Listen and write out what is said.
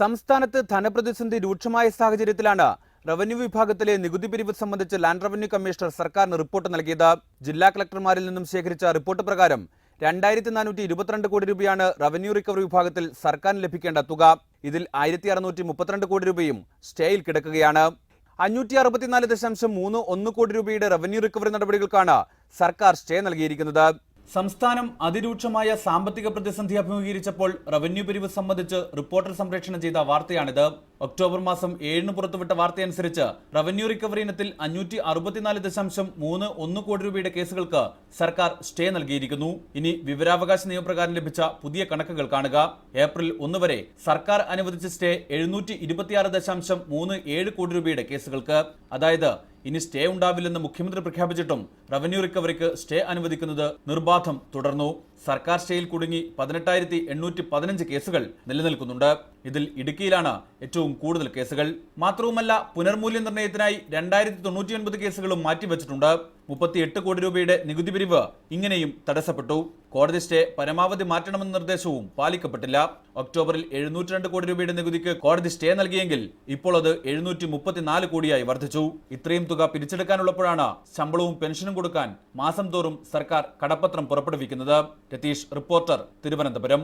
സംസ്ഥാനത്ത് ധനപ്രതിസന്ധി രൂക്ഷമായ സാഹചര്യത്തിലാണ് റവന്യൂ വിഭാഗത്തിലെ നികുതി പിരിവ് സംബന്ധിച്ച് ലാൻഡ് റവന്യൂ കമ്മീഷണർ സർക്കാരിന് റിപ്പോർട്ട് നൽകിയത്. ജില്ലാ കളക്ടർമാരിൽ നിന്നും ശേഖരിച്ച റിപ്പോർട്ട് പ്രകാരം രണ്ടായിരത്തി നാനൂറ്റി ഇരുപത്തിരണ്ട് കോടി രൂപയാണ് റവന്യൂ റിക്കവറി വിഭാഗത്തിൽ സർക്കാരിന് ലഭിക്കേണ്ട തുക. ഇതിൽ ആയിരത്തി അറുന്നൂറ്റി മുപ്പത്തിരണ്ട് കോടി രൂപയും സ്റ്റേയിൽ കിടക്കുകയാണ്. അഞ്ഞൂറ്റി അറുപത്തിനാല് ദശാംശം മൂന്ന് ഒന്ന് കോടി രൂപയുടെ റവന്യൂ റിക്കവറി നടപടികൾക്കാണ് സർക്കാർ സ്റ്റേ നൽകിയിരിക്കുന്നത്. സംസ്ഥാനം അതിരൂക്ഷമായ സാമ്പത്തിക പ്രതിസന്ധി അഭിമുഖീകരിച്ചപ്പോൾ റവന്യൂ പിരിവ് സംബന്ധിച്ച് റിപ്പോർട്ടർ സംപ്രേഷണം ചെയ്ത വാർത്തയാണിത്. ഒക്ടോബർ മാസം ഏഴിന് പുറത്തുവിട്ട വാർത്തയനുസരിച്ച് റവന്യൂ റിക്കവറി ഇനത്തിൽ അഞ്ഞൂറ്റി അറുപത്തിനാല് ദശാംശം മൂന്ന് ഒന്ന് കോടി രൂപയുടെ കേസുകൾക്ക് സർക്കാർ സ്റ്റേ നൽകിയിരിക്കുന്നു. ഇനി വിവരാവകാശ നിയമപ്രകാരം ലഭിച്ച പുതിയ കണക്കുകൾ കാണുക. ഏപ്രിൽ ഒന്ന് വരെ സർക്കാർ അനുവദിച്ച സ്റ്റേ എഴുന്നൂറ്റി ഇരുപത്തിയാറ് ദശാംശം മൂന്ന് ഏഴ് കോടി രൂപയുടെ കേസുകൾക്ക്. അതായത് ഇനി സ്റ്റേ ഉണ്ടാവില്ലെന്ന് മുഖ്യമന്ത്രി പ്രഖ്യാപിച്ചിട്ടും റവന്യൂ റിക്കവറിക്ക് സ്റ്റേ അനുവദിക്കുന്നത് നിർബാധം തുടർന്നു. സർക്കാർ സ്റ്റേയിൽ കുടുങ്ങി പതിനെട്ടായിരത്തി എണ്ണൂറ്റി പതിനഞ്ച് കേസുകൾ നിലനിൽക്കുന്നുണ്ട്. ഇതിൽ ഇടുക്കിയിലാണ് ഏറ്റവും കൂടുതൽ കേസുകൾ. മാത്രവുമല്ല പുനർമൂല്യനിർണയത്തിനായി രണ്ടായിരത്തി തൊണ്ണൂറ്റിയൊൻപത് കേസുകളും മാറ്റിവെച്ചിട്ടുണ്ട്. മുപ്പത്തിയെട്ട് കോടി രൂപയുടെ നികുതി പിരിവ് ഇങ്ങനെയും തടസ്സപ്പെട്ടു. കോടതി സ്റ്റേ പരമാവധി മാറ്റണമെന്ന നിർദ്ദേശവും പാലിക്കപ്പെട്ടില്ല. ഒക്ടോബറിൽ എഴുന്നൂറ്റി രണ്ട് കോടി രൂപയുടെ നികുതിക്ക് കോടതി സ്റ്റേ നൽകിയെങ്കിൽ ഇപ്പോൾ അത് എഴുന്നൂറ്റി മുപ്പത്തിനാല് കോടിയായി വർദ്ധിച്ചു. ഇത്രയും തുക പിരിച്ചെടുക്കാനുള്ളപ്പോഴാണ് ശമ്പളവും പെൻഷനും കൊടുക്കാൻ മാസം തോറും സർക്കാർ കടപ്പത്രം പുറപ്പെടുവിക്കുന്നത്. രതീഷ് റിപ്പോർട്ടർ തിരുവനന്തപുരം.